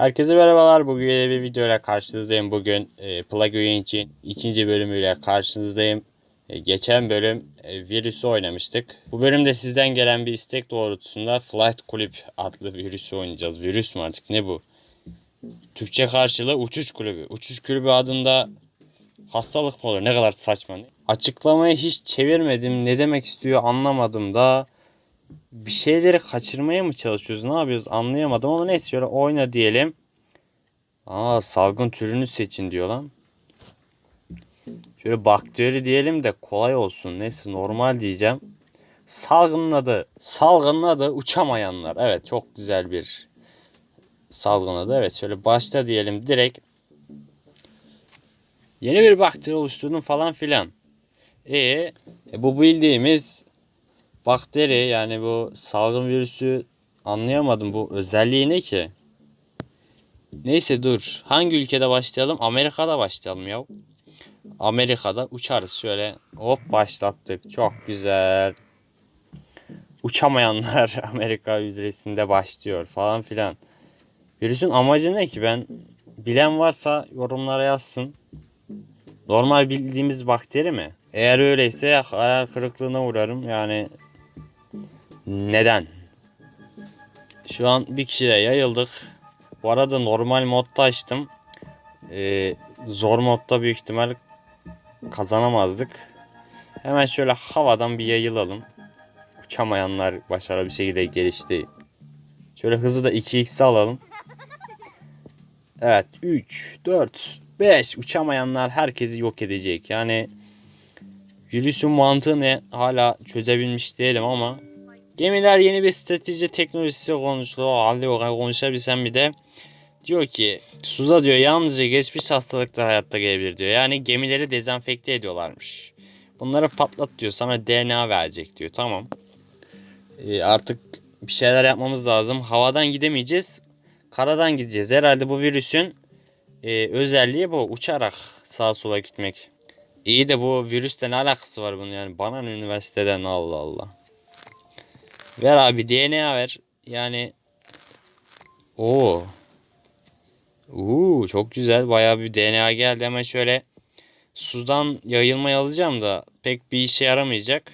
Herkese merhabalar. Bugün yeni bir video ile karşınızdayım. Bugün e, Plague için ikinci bölümüyle karşınızdayım. E, geçen bölüm e, virüsü oynamıştık. Bu bölümde sizden gelen bir istek doğrultusunda Flight Kulüp adlı virüsü oynayacağız. Virüs mü artık ne bu? Türkçe karşılığı uçuş kulübü. Uçuş kulübü adında hastalık mı olur? Ne kadar saçma. Açıklamayı hiç çevirmedim. Ne demek istiyor anlamadım da bir şeyleri kaçırmaya mı çalışıyoruz? Ne yapıyoruz? Anlayamadım ama neyse şöyle oyna diyelim. Aa salgın türünü seçin diyor lan. Şöyle bakteri diyelim de kolay olsun. Neyse normal diyeceğim. Salgının adı. Salgının adı uçamayanlar. Evet çok güzel bir salgın adı. Evet şöyle başta diyelim direkt. Yeni bir bakteri oluşturdum falan filan. E, e bu bildiğimiz bakteri yani bu salgın virüsü anlayamadım bu özelliği ne ki? Neyse dur. Hangi ülkede başlayalım? Amerika'da başlayalım ya. Amerika'da uçarız şöyle. Hop başlattık. Çok güzel. Uçamayanlar Amerika yüzresinde başlıyor falan filan. Virüsün amacı ne ki? Ben bilen varsa yorumlara yazsın. Normal bildiğimiz bakteri mi? Eğer öyleyse hayal kırıklığına uğrarım. Yani neden? Şu an bir kişiye yayıldık. Bu arada normal modda açtım. Ee, zor modda büyük ihtimal kazanamazdık. Hemen şöyle havadan bir yayılalım. Uçamayanlar başarılı bir şekilde gelişti. Şöyle hızı da 2x alalım. Evet 3, 4, 5 uçamayanlar herkesi yok edecek. Yani virüsün mantığı ne hala çözebilmiş değilim ama Gemiler yeni bir strateji teknolojisi konuşuyor. Halde konuşabilsem bir de diyor ki suda diyor yalnızca geçmiş hastalıklar hayatta gelebilir diyor. Yani gemileri dezenfekte ediyorlarmış. Bunları patlat diyor sana DNA verecek diyor. Tamam. Ee, artık bir şeyler yapmamız lazım. Havadan gidemeyeceğiz. Karadan gideceğiz. Herhalde bu virüsün e, özelliği bu. Uçarak sağa sola gitmek. İyi de bu virüste ne alakası var bunun yani? Bana üniversiteden Allah Allah. Ver abi DNA ver. Yani o. Uuu çok güzel. Bayağı bir DNA geldi. Hemen şöyle sudan yayılmayı alacağım da pek bir işe yaramayacak.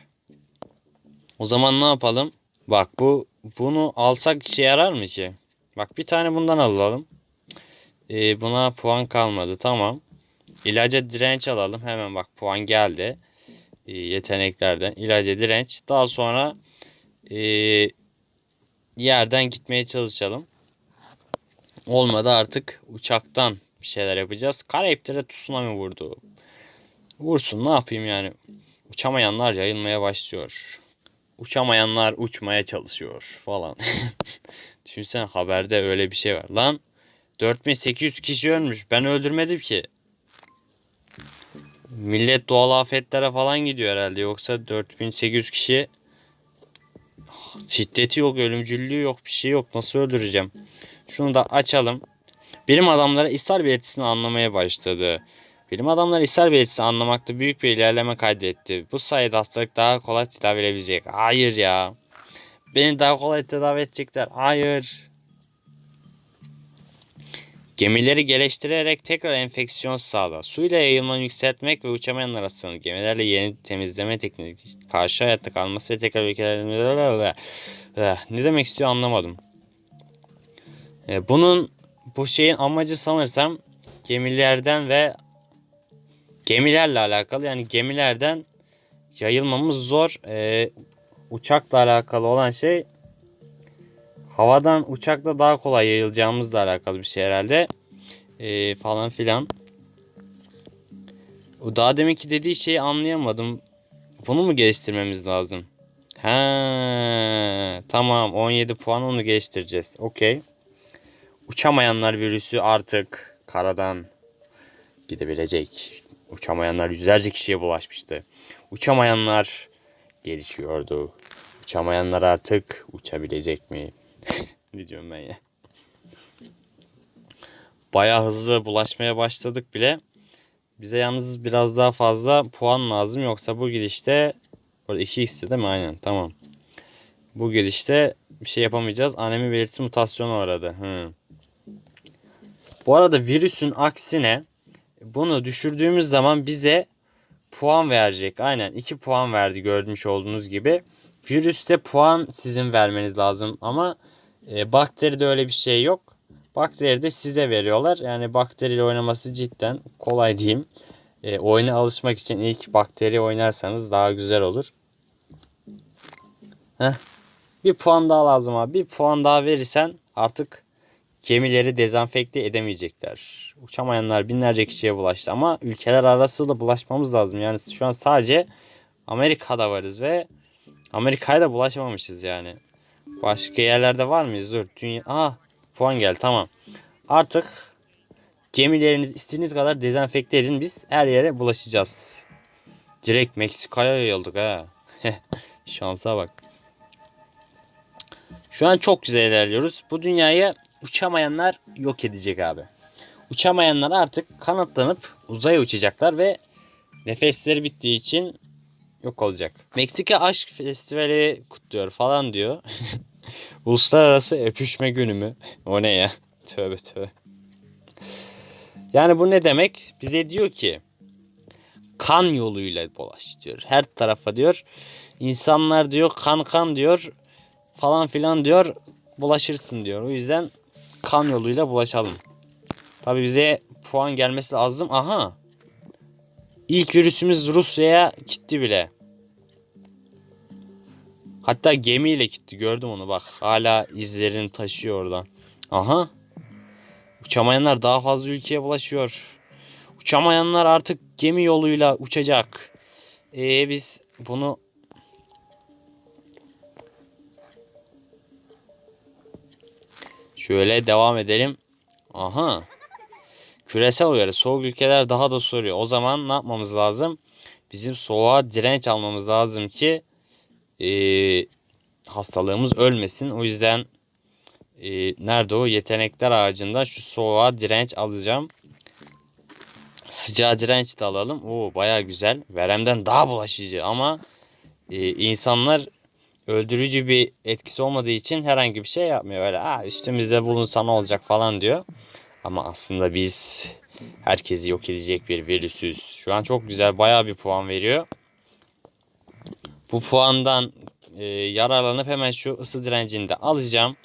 O zaman ne yapalım? Bak bu bunu alsak işe yarar mı ki? Bak bir tane bundan alalım. Ee, buna puan kalmadı. Tamam. İlaca direnç alalım. Hemen bak puan geldi. Ee, yeteneklerden. İlaca direnç. Daha sonra e, yerden gitmeye çalışalım. Olmadı artık uçaktan bir şeyler yapacağız. Karayipler'e tsunami vurdu. Vursun ne yapayım yani. Uçamayanlar yayılmaya başlıyor. Uçamayanlar uçmaya çalışıyor falan. Düşünsene haberde öyle bir şey var. Lan 4800 kişi ölmüş. Ben öldürmedim ki. Millet doğal afetlere falan gidiyor herhalde. Yoksa 4800 kişi Şiddeti yok, ölümcüllüğü yok, bir şey yok. Nasıl öldüreceğim? Şunu da açalım. Bilim adamları ishal belirtisini anlamaya başladı. Bilim adamları ishal belirtisi anlamakta büyük bir ilerleme kaydetti. Bu sayede hastalık daha kolay tedavi edilebilecek. Hayır ya. Beni daha kolay tedavi edecekler. Hayır. Gemileri geliştirerek tekrar enfeksiyon sağla. Suyla yayılmanı yükseltmek ve uçamayanlar hastalığı. Gemilerle yeni temizleme tekniği. Karşı hayatta kalması ve tekrar ülkelerinde... Ne demek istiyor anlamadım. E, bunun bu şeyin amacı sanırsam gemilerden ve gemilerle alakalı. Yani gemilerden yayılmamız zor. E, uçakla alakalı olan şey havadan uçakla daha kolay yayılacağımızla alakalı bir şey herhalde. Ee, falan filan. O daha deminki dediği şeyi anlayamadım. Bunu mu geliştirmemiz lazım? He, tamam 17 puan onu geliştireceğiz. Okey. Uçamayanlar virüsü artık karadan gidebilecek. Uçamayanlar yüzlerce kişiye bulaşmıştı. Uçamayanlar gelişiyordu. Uçamayanlar artık uçabilecek mi? Ne diyorum ben ya? Bayağı hızlı bulaşmaya başladık bile. Bize yalnız biraz daha fazla puan lazım. Yoksa bu gidişte orada 2x değil mi? Aynen tamam. Bu gidişte bir şey yapamayacağız. Anemi belirtisi mutasyonu aradı. Hı. Bu arada virüsün aksine bunu düşürdüğümüz zaman bize puan verecek. Aynen 2 puan verdi görmüş olduğunuz gibi. Virüste puan sizin vermeniz lazım ama e, bakteride öyle bir şey yok. Bakteride size veriyorlar. Yani bakteriyle oynaması cidden kolay diyeyim. E, oyuna alışmak için ilk bakteri oynarsanız daha güzel olur. Heh. Bir puan daha lazım abi. Bir puan daha verirsen artık gemileri dezenfekte edemeyecekler. Uçamayanlar binlerce kişiye bulaştı ama ülkeler arası da bulaşmamız lazım. Yani şu an sadece Amerika'da varız ve Amerika'ya da bulaşamamışız yani. Başka yerlerde var mıyız? Dur. Dünya... Aha puan geldi tamam. Artık gemileriniz istediğiniz kadar dezenfekte edin. Biz her yere bulaşacağız. Direkt Meksika'ya yayıldık ha. Şansa bak. Şu an çok güzel ilerliyoruz. Bu dünyayı uçamayanlar yok edecek abi. Uçamayanlar artık kanatlanıp uzaya uçacaklar ve nefesleri bittiği için yok olacak. Meksika Aşk Festivali kutluyor falan diyor. Uluslararası öpüşme günü mü? O ne ya? Tövbe tövbe. Yani bu ne demek? Bize diyor ki kan yoluyla dolaş diyor. Her tarafa diyor. İnsanlar diyor kan kan diyor falan filan diyor bulaşırsın diyor. O yüzden kan yoluyla bulaşalım. Tabi bize puan gelmesi lazım. Aha. İlk virüsümüz Rusya'ya gitti bile. Hatta gemiyle gitti. Gördüm onu bak. Hala izlerini taşıyor oradan. Aha. Uçamayanlar daha fazla ülkeye bulaşıyor. Uçamayanlar artık gemi yoluyla uçacak. Ee biz bunu Şöyle devam edelim. Aha. Küresel uyarı. Soğuk ülkeler daha da soruyor. O zaman ne yapmamız lazım? Bizim soğuğa direnç almamız lazım ki e, hastalığımız ölmesin. O yüzden e, nerede o? Yetenekler ağacında şu soğuğa direnç alacağım. Sıcağa direnç de alalım. Oo baya güzel. Veremden daha bulaşıcı ama e, insanlar öldürücü bir etkisi olmadığı için herhangi bir şey yapmıyor. Öyle ah üstümüzde bulunsa ne olacak falan diyor. Ama aslında biz herkesi yok edecek bir virüsüz. Şu an çok güzel bayağı bir puan veriyor. Bu puandan e, yararlanıp hemen şu ısı direncini de alacağım.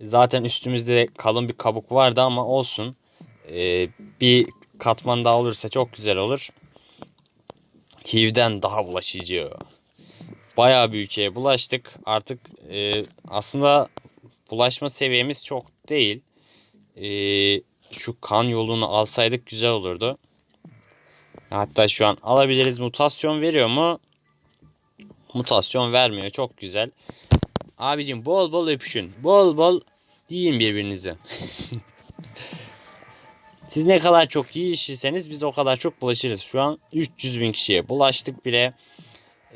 Zaten üstümüzde kalın bir kabuk vardı ama olsun. E, bir katman daha olursa çok güzel olur. HIV'den daha bulaşıcı. Bayağı bir ülkeye bulaştık. Artık e, aslında bulaşma seviyemiz çok değil. E, şu kan yolunu alsaydık güzel olurdu. Hatta şu an alabiliriz. Mutasyon veriyor mu? Mutasyon vermiyor. Çok güzel. Abicim bol bol öpüşün. Bol bol yiyin birbirinizi. Siz ne kadar çok iyi işirseniz biz o kadar çok bulaşırız. Şu an 300 bin kişiye bulaştık bile.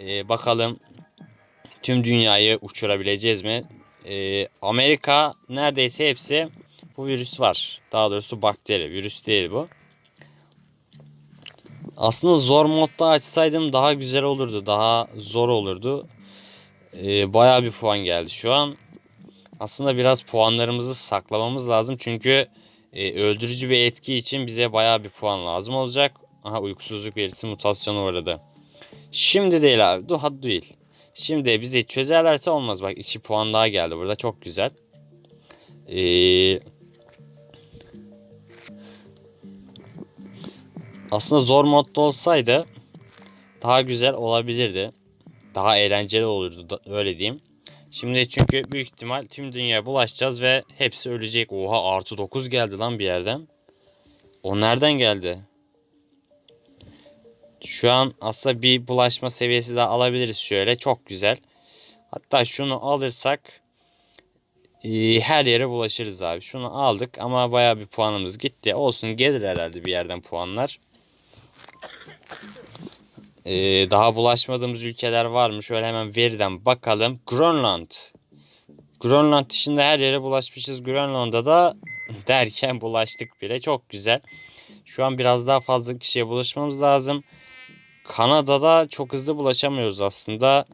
Ee, bakalım tüm dünyayı uçurabileceğiz mi? Ee, Amerika neredeyse hepsi bu virüs var. Daha doğrusu bakteri. Virüs değil bu. Aslında zor modda açsaydım daha güzel olurdu. Daha zor olurdu. Ee, bayağı bir puan geldi. Şu an aslında biraz puanlarımızı saklamamız lazım. Çünkü e, öldürücü bir etki için bize bayağı bir puan lazım olacak. Aha uykusuzluk verisi mutasyonu uğradı. Şimdi değil abi. Daha değil. Şimdi bizi çözerlerse olmaz. Bak 2 puan daha geldi burada. Çok güzel. Ee, aslında zor modda olsaydı daha güzel olabilirdi. Daha eğlenceli olurdu da, öyle diyeyim. Şimdi çünkü büyük ihtimal tüm dünyaya bulaşacağız ve hepsi ölecek. Oha artı 9 geldi lan bir yerden. O nereden geldi? Şu an aslında bir bulaşma seviyesi daha alabiliriz şöyle. Çok güzel. Hatta şunu alırsak e, her yere bulaşırız abi. Şunu aldık ama baya bir puanımız gitti. Olsun gelir herhalde bir yerden puanlar. Ee, daha bulaşmadığımız ülkeler var mı? Şöyle hemen veriden bakalım. Grönland. Grönland dışında her yere bulaşmışız. Grönland'da da derken bulaştık bile. Çok güzel. Şu an biraz daha fazla kişiye bulaşmamız lazım. Kanada'da çok hızlı bulaşamıyoruz aslında.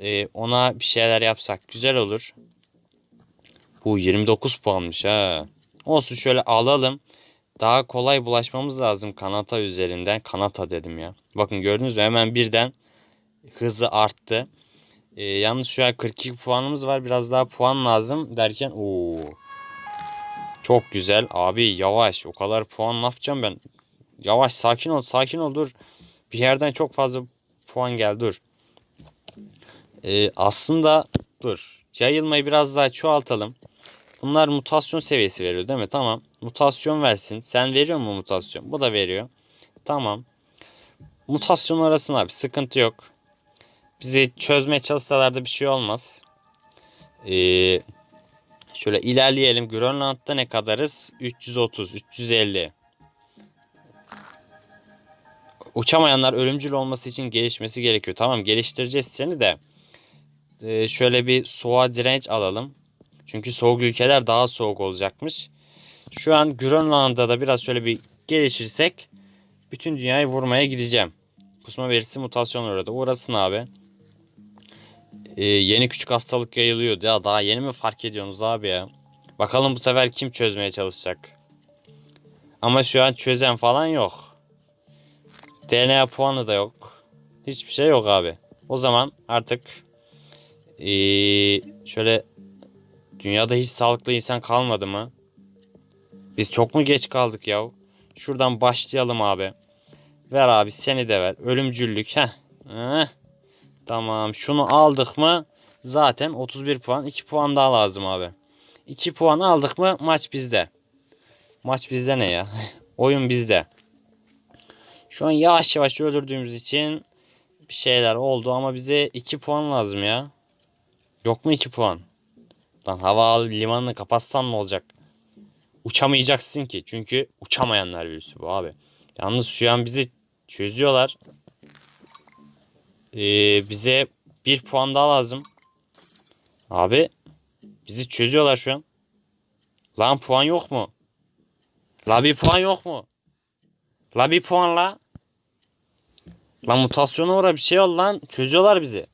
Ee, ona bir şeyler yapsak güzel olur. Bu 29 puanmış ha. Olsun şöyle alalım. Daha kolay bulaşmamız lazım kanata üzerinden. Kanata dedim ya. Bakın gördünüz mü hemen birden hızı arttı. Ee, yalnız şu an 42 puanımız var. Biraz daha puan lazım derken ooo. Çok güzel. Abi yavaş. O kadar puan ne yapacağım ben? Yavaş sakin ol sakin ol dur. Bir yerden çok fazla puan geldi dur. Ee, aslında dur. Yayılmayı biraz daha çoğaltalım. Bunlar mutasyon seviyesi veriyor değil mi? Tamam. Mutasyon versin. Sen veriyor mu mutasyon? Bu da veriyor. Tamam. Mutasyon arasın abi. Sıkıntı yok. Bizi çözmeye çalışsalar da bir şey olmaz. Ee, şöyle ilerleyelim. Grönland'da ne kadarız? 330, 350. Uçamayanlar ölümcül olması için gelişmesi gerekiyor. Tamam geliştireceğiz seni de. Ee, şöyle bir soğuğa direnç alalım. Çünkü soğuk ülkeler daha soğuk olacakmış. Şu an Grönland'da da biraz şöyle bir gelişirsek bütün dünyayı vurmaya gideceğim. Kusma verisi mutasyon orada. Uğrasın abi. Ee, yeni küçük hastalık yayılıyor. Ya daha yeni mi fark ediyorsunuz abi ya? Bakalım bu sefer kim çözmeye çalışacak. Ama şu an çözen falan yok. DNA puanı da yok. Hiçbir şey yok abi. O zaman artık ee, şöyle dünyada hiç sağlıklı insan kalmadı mı? Biz çok mu geç kaldık ya? Şuradan başlayalım abi. Ver abi seni de ver. Ölümcüllük. Heh. Heh. Tamam. Şunu aldık mı zaten 31 puan. 2 puan daha lazım abi. 2 puan aldık mı maç bizde. Maç bizde ne ya? Oyun bizde. Şu an yavaş yavaş öldürdüğümüz için bir şeyler oldu ama bize 2 puan lazım ya. Yok mu 2 puan? Lan hava limanını kapatsan ne olacak? Uçamayacaksın ki. Çünkü uçamayanlar virüsü bu abi. Yalnız şu an bizi çözüyorlar. Ee, bize bir puan daha lazım. Abi bizi çözüyorlar şu an. Lan puan yok mu? La bir puan yok mu? La bir puan la. Lan mutasyona uğra bir şey ol lan. Çözüyorlar bizi.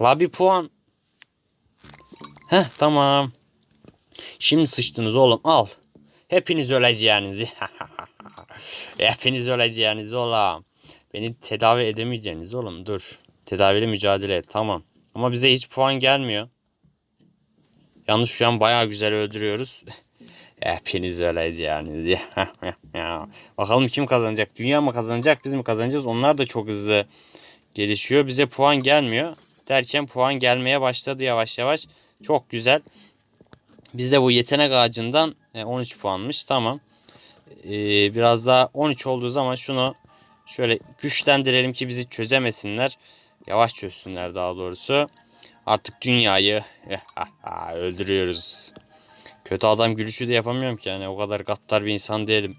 La bir puan. Heh tamam. Şimdi sıçtınız oğlum al. Hepiniz öleceğinizi. Hepiniz öleceğiniz oğlum. Beni tedavi edemeyeceğiniz oğlum dur. Tedaviyle mücadele et tamam. Ama bize hiç puan gelmiyor. Yalnız şu an bayağı güzel öldürüyoruz. Hepiniz öleceğiniz. Bakalım kim kazanacak? Dünya mı kazanacak? Biz mi kazanacağız? Onlar da çok hızlı gelişiyor. Bize puan gelmiyor. Derken puan gelmeye başladı yavaş yavaş. Çok güzel. Bizde bu yetenek ağacından 13 puanmış. Tamam. Ee, biraz daha 13 olduğu zaman şunu şöyle güçlendirelim ki bizi çözemesinler. Yavaş çözsünler daha doğrusu. Artık dünyayı öldürüyoruz. Kötü adam gülüşü de yapamıyorum ki yani o kadar gattar bir insan değilim.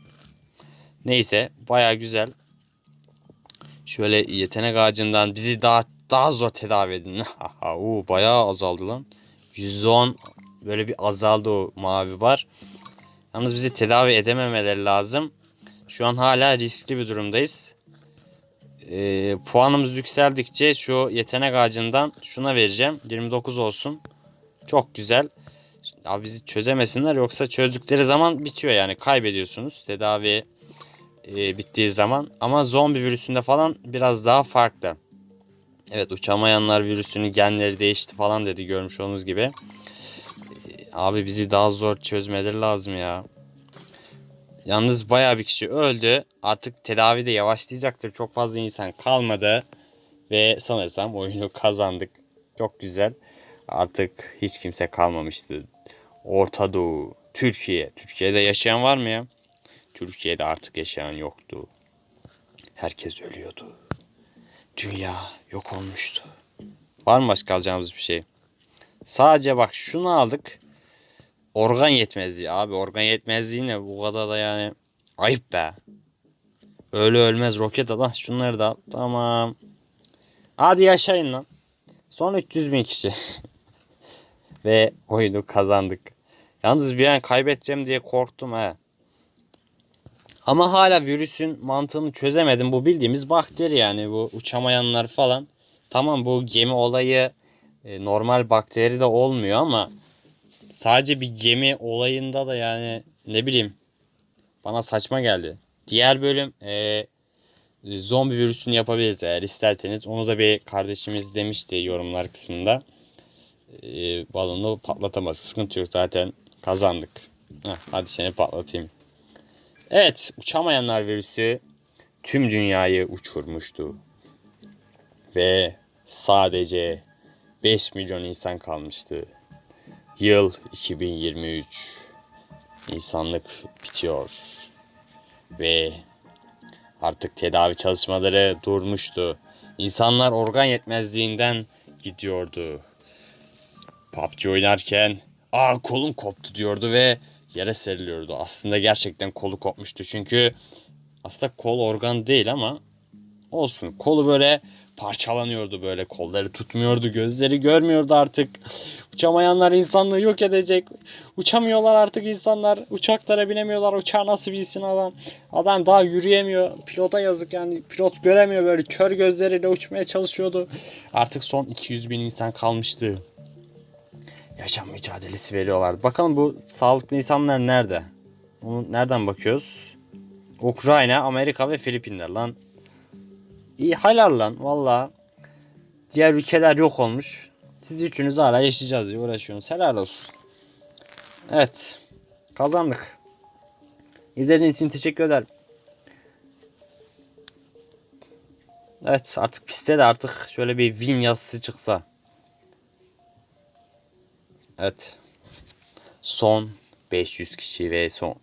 Neyse baya güzel. Şöyle yetenek ağacından bizi daha daha zor tedavi edin. Oo bayağı azaldı lan. %10 böyle bir azaldı o mavi bar. Yalnız bizi tedavi edememeleri lazım. Şu an hala riskli bir durumdayız. Ee, puanımız yükseldikçe şu yetenek ağacından şuna vereceğim. 29 olsun. Çok güzel. Abi bizi çözemesinler yoksa çözdükleri zaman bitiyor yani kaybediyorsunuz. Tedavi e, bittiği zaman. Ama zombi virüsünde falan biraz daha farklı. Evet uçamayanlar virüsünün genleri değişti falan dedi görmüş olduğunuz gibi. Abi bizi daha zor çözmeleri lazım ya. Yalnız baya bir kişi öldü. Artık tedavi de yavaşlayacaktır. Çok fazla insan kalmadı. Ve sanırsam oyunu kazandık. Çok güzel. Artık hiç kimse kalmamıştı. Orta Doğu, Türkiye. Türkiye'de yaşayan var mı ya? Türkiye'de artık yaşayan yoktu. Herkes ölüyordu. Dünya yok olmuştu. Var mı başka alacağımız bir şey? Sadece bak şunu aldık. Organ yetmezliği abi. Organ yetmezliği ne? Bu kadar da yani ayıp be. Öyle ölmez roket al. Şunları da al. Tamam. Hadi yaşayın lan. Son 300 bin kişi. Ve oyunu kazandık. Yalnız bir an kaybedeceğim diye korktum he. Ama hala virüsün mantığını çözemedim. Bu bildiğimiz bakteri yani bu uçamayanlar falan. Tamam bu gemi olayı e, normal bakteri de olmuyor ama sadece bir gemi olayında da yani ne bileyim bana saçma geldi. Diğer bölüm eee, zombi virüsünü yapabiliriz eğer isterseniz. Onu da bir kardeşimiz demişti yorumlar kısmında. Eee balonu patlatamaz. Sıkıntı yok zaten kazandık. Heh, hadi seni patlatayım. Evet uçamayanlar virüsü tüm dünyayı uçurmuştu. Ve sadece 5 milyon insan kalmıştı. Yıl 2023. İnsanlık bitiyor. Ve artık tedavi çalışmaları durmuştu. İnsanlar organ yetmezliğinden gidiyordu. PUBG oynarken aa kolum koptu diyordu ve yere seriliyordu. Aslında gerçekten kolu kopmuştu. Çünkü aslında kol organ değil ama olsun. Kolu böyle parçalanıyordu böyle. Kolları tutmuyordu. Gözleri görmüyordu artık. Uçamayanlar insanlığı yok edecek. Uçamıyorlar artık insanlar. Uçaklara binemiyorlar. Uçağı nasıl bilsin adam. Adam daha yürüyemiyor. Pilota yazık yani. Pilot göremiyor böyle. Kör gözleriyle uçmaya çalışıyordu. Artık son 200 bin insan kalmıştı. Yaşam mücadelesi veriyorlardı. Bakalım bu sağlıklı insanlar nerede? Onu nereden bakıyoruz? Ukrayna, Amerika ve Filipinler lan. İyi helal lan valla. Diğer ülkeler yok olmuş. Siz üçünüz hala yaşayacağız diye uğraşıyorsunuz. Helal olsun. Evet. Kazandık. İzlediğiniz için teşekkür ederim. Evet artık pistte de artık şöyle bir win yazısı çıksa. Evet. Son 500 kişi ve son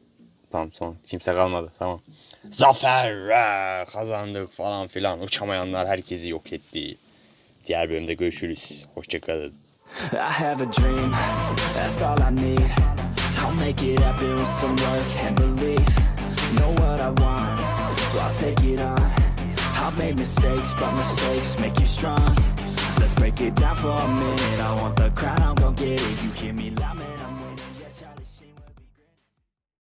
Tamam son kimse kalmadı tamam. Zafer kazandık falan filan. Uçamayanlar herkesi yok etti. Diğer bölümde görüşürüz. Hoşçakalın. I have a dream, that's all I need. I'll make it happen with some work and belief. Know what I want, so I'll take it on. I've made mistakes, but mistakes make you strong. Let's break it down for a minute. I want the crown, I'm gonna